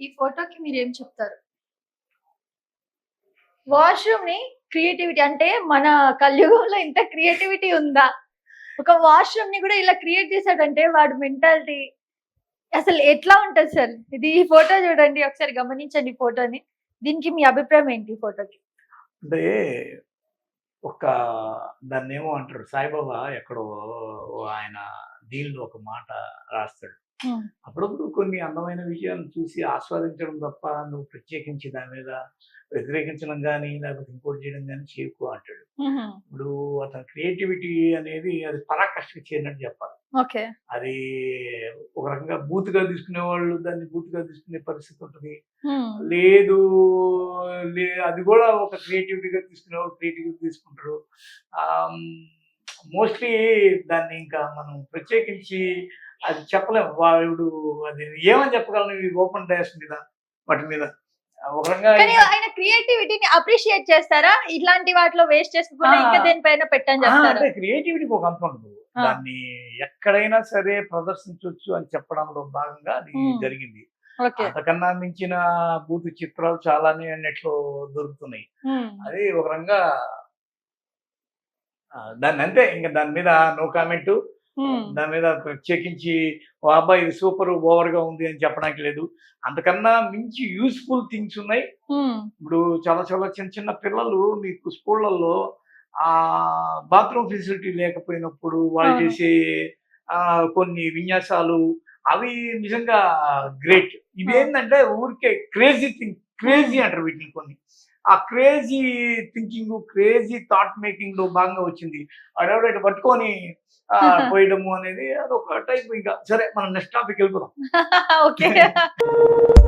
ఈ ఫోటోకి మీరు ఏం చెప్తారు? వాష్రూమ్ని క్రియేటివిటీ అంటే మన కలియుగంలో ఇంత క్రియేటివిటీ ఉందా? ఒక వాష్రూమ్ని కూడా ఇలా క్రియేట్ చేశాడంటే వాడు మెంటాలిటీ అసలు ఎట్లా ఉంటది సార్? ఇది ఈ ఫోటో చూడండి ఒకసారి గమనించండి ఫోటోని. దీనికి మీ అభిప్రాయం ఏంటి ఈ ఫోటోకి? అంటే ఒక దాన్ని ఏమో అంటారు సాయిబాబా ఎక్కడో ఆయన దీనిలో ఒక మాట రాస్తాడు. అప్పుడప్పుడు కొన్ని అందమైన విషయాలను చూసి ఆస్వాదించడం తప్ప నువ్వు ప్రత్యేకించి దాని మీద వ్యతిరేకించడం కానీ లేకపోతే ఇంకోటి చేయడం కానీ చేయకు అంటాడు. ఇప్పుడు అతని క్రియేటివిటీ అనేది అది పరాకష్టకి చేరినట్టు చెప్పాలి. అది ఒక రకంగా బూత్గా తీసుకునే వాళ్ళు దాన్ని బూత్గా తీసుకునే పరిస్థితి ఉంటుంది. లేదు అది కూడా ఒక క్రియేటివిటీగా తీసుకునే వాళ్ళు క్రియేటివ్గా తీసుకుంటారు. మోస్ట్లీ దాన్ని ఇంకా మనం ప్రత్యేకించి అది చెప్పలేము. వాడు అది ఏమని చెప్పగలను? ఈ ఓపెన్ డయాస్ మీద వాటి మీద. కానీ ఆయన క్రియేటివిటీని అప్రిషియేట్ చేస్తారా? ఇట్లాంటి వాటిలో వేస్ట్ చేసుకోకుండా ఆ. ఇంకా దేనిపైన పెట్టని చెప్తారా. క్రియేటివిటీకి ఒక అంతం ఉండదు. దాన్ని ఎక్కడైనా సరే ప్రదర్శించవచ్చు అని చెప్పడంలో భాగంగా అది. జరిగింది. అంతకన్నా మించిన బూతు చిత్రాలు చాలానే నెట్లో దొరుకుతున్నాయి. అది ఒక రకంగా దాన్ని అంతే. ఇంకా దాని మీద నో కామెంట్. దాని మీద ప్రత్యేకించి ఓ అబ్బాయి ఇది సూపర్ ఓవర్గా ఉంది అని చెప్పడానికి లేదు. అంతకన్నా మించి యూస్ఫుల్ థింగ్స్ ఉన్నాయి. ఇప్పుడు చాలా చాలా చిన్న చిన్న పిల్లలు మీకు స్కూళ్ళల్లో ఆ బాత్రూమ్ ఫెసిలిటీ లేకపోయినప్పుడు వాళ్ళు. చేసే కొన్ని విన్యాసాలు అవి నిజంగా గ్రేట్. ఇది అవును. ఏంటంటే ఊరికే క్రేజీ థింగ్ క్రేజీ అంటారు వీటిని కొన్ని. ఆ క్రేజీ థింకింగ్ క్రేజీ థాట్ మేకింగ్లో భాగంగా వచ్చింది. అడెవడైతే పట్టుకొని పోయడము అనేది అదొక టైప్ ఇంకా. సరే మనం నెక్స్ట్ టాపిక్ వెళ్ళిపోదాం. ఓకే.